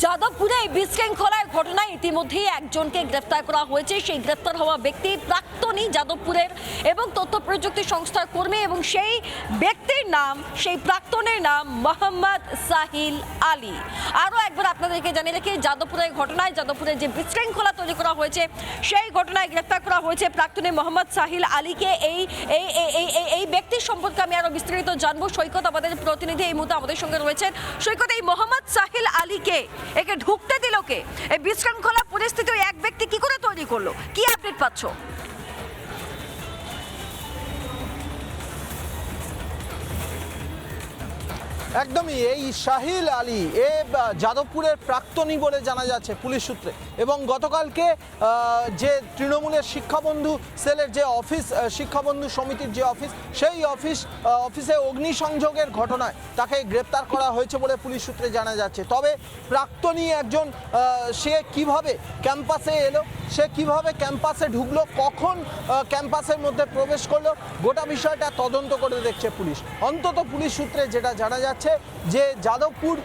যাদবপুরে এই বিশৃঙ্খলার ঘটনায় ইতিমধ্যেই একজনকে গ্রেফতার করা হয়েছে। সেই গ্রেফতার হওয়া ব্যক্তি প্রাক্তনী যাদবপুরের এবং তথ্য প্রযুক্তি সংস্থার কর্মী এবং সেই ব্যক্তির নাম, সেই প্রাক্তনের নাম মোহাম্মদ সাহিল আলী। আরও একবার আপনাদেরকে জানিয়ে রাখি, যাদবপুরের ঘটনায় যাদবপুরে যে বিশৃঙ্খলা তৈরি করা হয়েছে, সেই ঘটনায় গ্রেফতার করা হয়েছে প্রাক্তনী মোহাম্মদ সাহিল আলীকে। এই এই, এই- ব্যক্তির সম্পর্কে আমি আরও বিস্তারিত জানব। সৈকত আমাদের প্রতিনিধি এই মুহূর্তে আমাদের সঙ্গে রয়েছেন। সৈকত, এই মোহাম্মদ সাহিল আলীকে একে ঢুকতে দিল কে? এই বিশৃঙ্খলা পরিস্থিতি এক ব্যক্তি কি করে তৈরি করল? কি আপডেট পাচ্ছ? একদমই এই শাহিল আলী, এ যাদবপুরের প্রাক্তনী বলে জানা যাচ্ছে পুলিশ সূত্রে। এবং গতকালকে যে তৃণমূলের শিক্ষাবন্ধু সেলের যে অফিস শিক্ষাবন্ধু সমিতির যে অফিস, সেই অফিস অফিসে অগ্নিসংযোগের ঘটনায় তাকে গ্রেপ্তার করা হয়েছে বলে পুলিশ সূত্রে জানা যাচ্ছে। তবে প্রাক্তনী একজন সে কীভাবে ক্যাম্পাসে এলো? সে কীভাবে ক্যাম্পাসে ঢুকলো, কখন ক্যাম্পাসের মধ্যে প্রবেশ করল, গোটা বিষয়টা তদন্ত করে দেখছে পুলিশ। অন্তত পুলিশ সূত্রে যেটা জানা যাচ্ছে যে যাদবপুর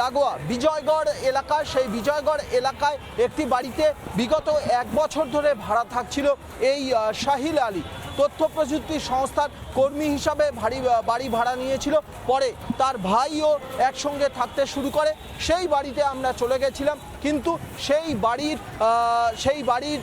লাগোয়া, বিজয়গড় এলাকা সেই বিজয়গড় এলাকায় একটি বাড়িতে বিগত এক বছর ধরে ভাড়া থাকছিল এই শাহিল আলী। তথ্য প্রযুক্তি সংস্থার কর্মী হিসাবে ভারী বাড়ি ভাড়া নিয়েছিল। পরে তার ভাইও একসঙ্গে থাকতে শুরু করে। সেই বাড়িতে আমরা চলে গেছিলাম। কিন্তু সেই বাড়ির সেই বাড়ির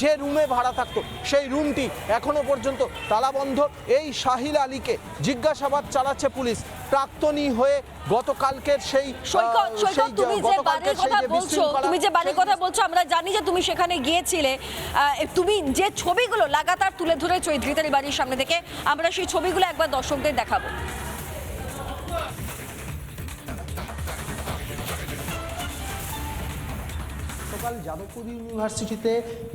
যে রুমে ভাড়া থাকতো সেই রুমটি এখনও পর্যন্ত তালাবন্ধ এই শাহিল আলীকে জিজ্ঞাসাবাদ চালাচ্ছে পুলিশ। প্রাক্তনী হয়ে গতকালকের সেই আহ, সৈকত সৈকত তুমি যে বাড়ির কথা বলছো তুমি যে বাড়ির কথা বলছো আমরা জানি যে তুমি সেখানে গিয়েছিলে। আহ, তুমি যে ছবিগুলো লাগাতার তুলে ধরেছো এই ধৃতারি বাড়ির সামনে থেকে আমরা সেই ছবিগুলো একবার দর্শকদের দেখাবো। গতকাল যাদবপুর ইউনিভার্সিটিতে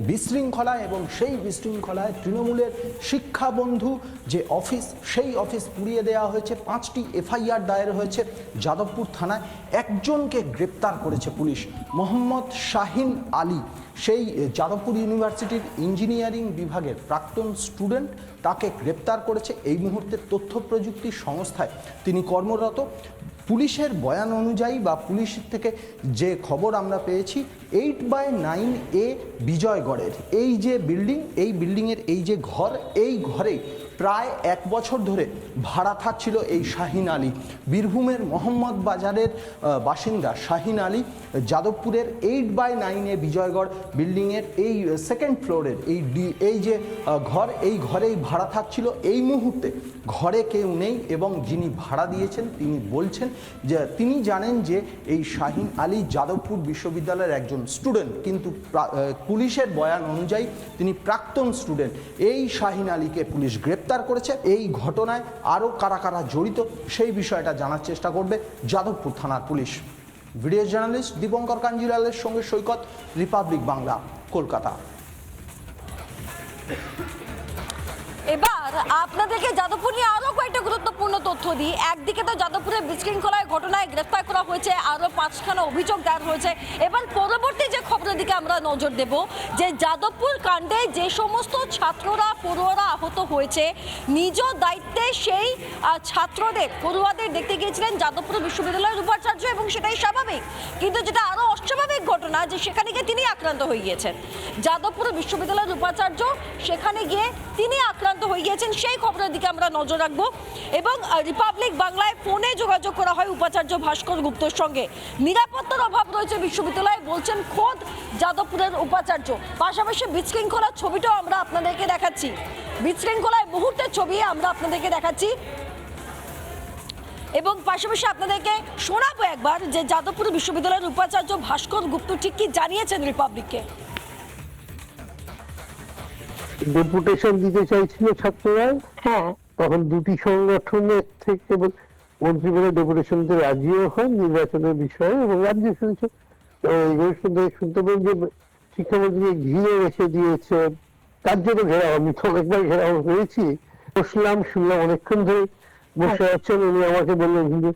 বিশৃঙ্খলা এবং সেই বিশৃঙ্খলায় তৃণমূলের শিক্ষাবন্ধু যে অফিস, সেই অফিস পুড়িয়ে দেওয়া হয়েছে, পাঁচটি এফআইআর দায়ের হয়েছে যাদবপুর থানায়। একজনকে গ্রেপ্তার করেছে পুলিশ, মোহাম্মদ শাহিন আলী। সেই যাদবপুর ইউনিভার্সিটির ইঞ্জিনিয়ারিং বিভাগের প্রাক্তন স্টুডেন্ট তাকে গ্রেপ্তার করেছে। এই মুহূর্তে তথ্য প্রযুক্তি সংস্থায় তিনি কর্মরত। পুলিশের বয়ান অনুযায়ী বা পুলিশের থেকে যে খবর আমরা পেয়েছি এইট বাই নাইন এ বিজয়গড়ের। এই যে বিল্ডিং এই বিল্ডিংয়ের এই যে ঘর, এই ঘরে প্রায় এক বছর ধরে ভাড়া থাকছিল এই শাহিন আলী। বীরভূমের মোহাম্মদ বাজারের বাসিন্দা শাহিন আলী, যাদবপুরের এইট বাই নাইনে বিজয়গড় বিল্ডিংয়ের এই সেকেন্ড ফ্লোরের এই এই যে ঘর, এই ঘরেই ভাড়া থাকছিল। এই মুহূর্তে ঘরে কেউ নেই এবং যিনি ভাড়া দিয়েছেন তিনি বলছেন যে, তিনি জানেন যে এই শাহিন আলী যাদবপুর বিশ্ববিদ্যালয়ের একজন স্টুডেন্ট কিন্তু পুলিশের বয়ান অনুযায়ী তিনি প্রাক্তন স্টুডেন্ট এই শাহিন আলীকে পুলিশ গ্রেপ্তার করেছে। এই ঘটনায় আরও কারা কারা জড়িত সেই বিষয়টা জানার চেষ্টা করবে যাদবপুর থানার পুলিশ। ভিডিও জার্নালিস্ট দীপঙ্কর কাঞ্জিলালের সঙ্গে সৈকত, রিপাবলিক বাংলা, কলকাতা। এবার আপনাদেরকে যাদবপুর নিয়ে আরও কয়েকটা গুরুত্বপূর্ণ তথ্য দিই। একদিকে তো যাদবপুরের বিশৃঙ্খলার ঘটনায় গ্রেফতার করা হয়েছে, আরও পাঁচখানা অভিযোগ দায়ের হয়েছে। এবার পরবর্তী যে খবরের দিকে আমরা নজর দেব, যে যাদবপুর কাণ্ডে যে সমস্ত ছাত্ররা, পড়ুয়ারা আহত হয়েছে, নিজ দায়িত্বে সেই ছাত্রদের, পড়ুয়াদের দেখতে গিয়েছিলেন যাদবপুর বিশ্ববিদ্যালয়ের উপাচার্য এবং সেটাই স্বাভাবিক। কিন্তু যেটা আরও অস্বাভাবিক ঘটনা, যে সেখানে গিয়ে তিনি আক্রান্ত হয়ে গিয়েছেন। যাদবপুর বিশ্ববিদ্যালয়ের উপাচার্য, সেখানে গিয়ে তিনি আক্রান্ত হয়ে গিয়েছেন, সেই খবরের দিকে আমরা নজর রাখব। এবং আহ, রিপাবলিক বাংলায় ফোনে যোগাযোগ করা হয় উপাচার্য ভাস্কর গুপ্তর সঙ্গে। নিরাপত্তার অভাব রয়েছে বিশ্ববিদ্যালয়ে বলছেন খোদ যাদবপুরের উপাচার্য। পাশাপাশি বিশৃঙ্খলার ছবিটাও আমরা আপনাদেরকে দেখাচ্ছি। বিশৃঙ্খলায় মুহূর্তের ছবি আমরা আপনাদেরকে দেখাচ্ছি। এবং পাশাপাশি আপনাদেরকে শোনাবো একবার যে যাদবপুর বিশ্ববিদ্যালয়ের উপাচার্য ভাস্কর গুপ্ত ঠিক কি জানিয়েছেন রিপাবলিককে ডেপুটেশন দিতে চাইছিল ছাত্ররা? হ্যাঁ। তখন দুটি সংগঠনের থেকে মন্ত্রীপরিষদ ডেপুটেশন দিতে রাজিও হন নির্বাচনের বিষয়ে এবং রাজ্য শুনছে। শুনতে শুনতে পেলেন যে শিক্ষামন্ত্রীকে ঘিরে রেখে দিয়েছে। তার জন্য ঘেরা আমি তো অনেকবার ঘেরাও হয়েছি বসলাম শুনলাম অনেকক্ষণ ধরে বসে আছেন। উনি আমাকে বললেন কিন্তু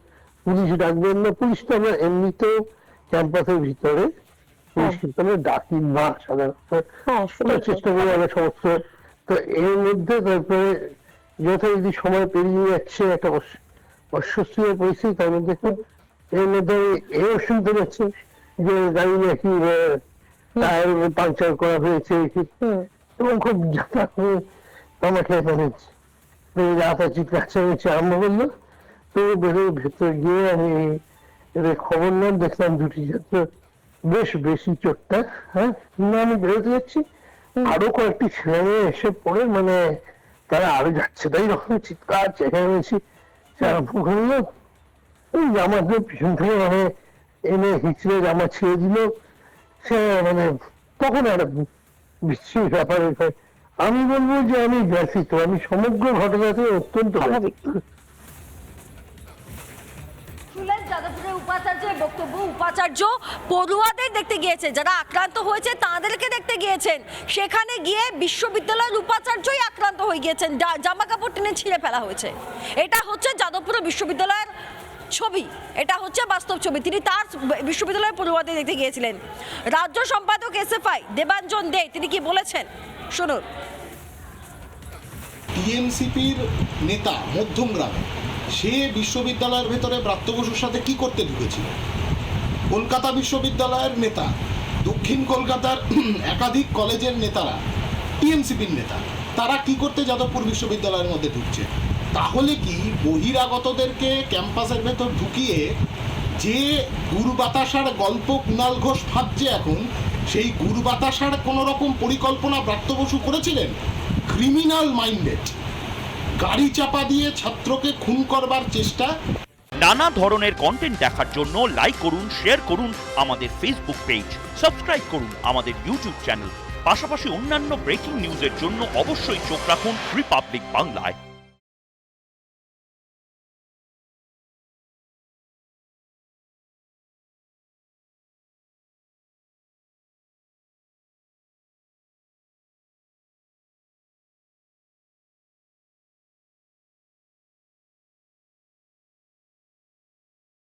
পুলিশ ডাকবেন না। পুলিশ তো আমরা এমনিতেও ক্যাম্পাসের ভিতরে পুলিশ কিন্তু আমরা ডাকি না সাধারণত। হ্যাঁ চেষ্টা করি আমরা সমস্ত তো এর মধ্যে তারপরে যথারীতি সময় পেরিয়ে যাচ্ছে একটা অস- অস্বস্তিকর পরিস্থিতি। তার মধ্যে এর মধ্যে এও শুনতে পাচ্ছি যে গাড়ি নাকি টায়ার পাংচার করা হয়েছে এবং খুব যাতা চেঁচে আরম্ভ করল। তো বেরোয় ভেতরে গিয়ে আমি খবর নাম দেখলাম দুটি যাত্রা। বেশ বেশি চোটটা হ্যাঁ আমি বেরোতে যাচ্ছি। আরও কয়েকটি ছেলে এসে পড়ে মানে তারা আরও যাচ্ছে তাই যখন চিৎকার, চেঁচামেচি আরম্ভ করল ওই জামাতে পিছন থেকে মানে এনে হিচড়ে জামা ছিঁড়ে দিল। সে মানে তখন একটা বিশ্বের ব্যাপার আমি বলব যে আমি ব্যথিত, আমি সমগ্র ঘটনাতে অত্যন্ত উপাচার্যের বক্তব্য উপাচার্য পড়ুয়াদের দেখতে গিয়েছে যারা আক্রান্ত হয়েছে তাদেরকে দেখতে গিয়েছেন। সেখানে গিয়ে বিশ্ববিদ্যালয়ের উপাচার্যই আক্রান্ত হয়ে গিয়েছেন। জামা কাপড় টেনে ছিঁড়ে ফেলা হয়েছে। এটা হচ্ছে যাদবপুর বিশ্ববিদ্যালয়ের ছবি। এটা হচ্ছে বাস্তব ছবি। তিনি তার বিশ্ববিদ্যালয়ের পড়ুয়াদের দেখতে গিয়েছিলেন। রাজ্য সম্পাদক এসএফআই দেবাঞ্জন দে, তিনি কি বলেছেন? শুনুন। টিএমসিপির নেতা মধ্যমগ্রামে সে বিশ্ববিদ্যালয়ের ভেতরে ব্রাত্য বসুর সাথে কি করতে ঢুকেছিল কলকাতা বিশ্ববিদ্যালয়ের নেতা, দক্ষিণ কলকাতার একাধিক কলেজের নেতারা, টিএমসিপির নেতা, তারা কি করতে যাদবপুর বিশ্ববিদ্যালয়ের মধ্যে ঢুকছে? তাহলে কি বহিরাগতদেরকে ক্যাম্পাসের ভেতর ঢুকিয়ে যে গুরু বাতাসার গল্প কুণাল ঘোষ ভাবছে এখন, সেই গুরু বাতাসার কোনো রকম পরিকল্পনা ব্রাত্য বসু করেছিলেন? Criminal minded. গাড়ি চাপা দিয়ে ছাত্রকে খুন করবার চেষ্টা। নানা ধরনের কন্টেন্ট দেখার জন্য লাইক করুন শেয়ার করুন আমাদের ফেসবুক পেজ সাবস্ক্রাইব করুন আমাদের ইউটিউব চ্যানেল পাশাপাশি অন্যান্য ব্রেকিং নিউজের জন্য অবশ্যই চোখ রাখুন রিপাবলিক বাংলায়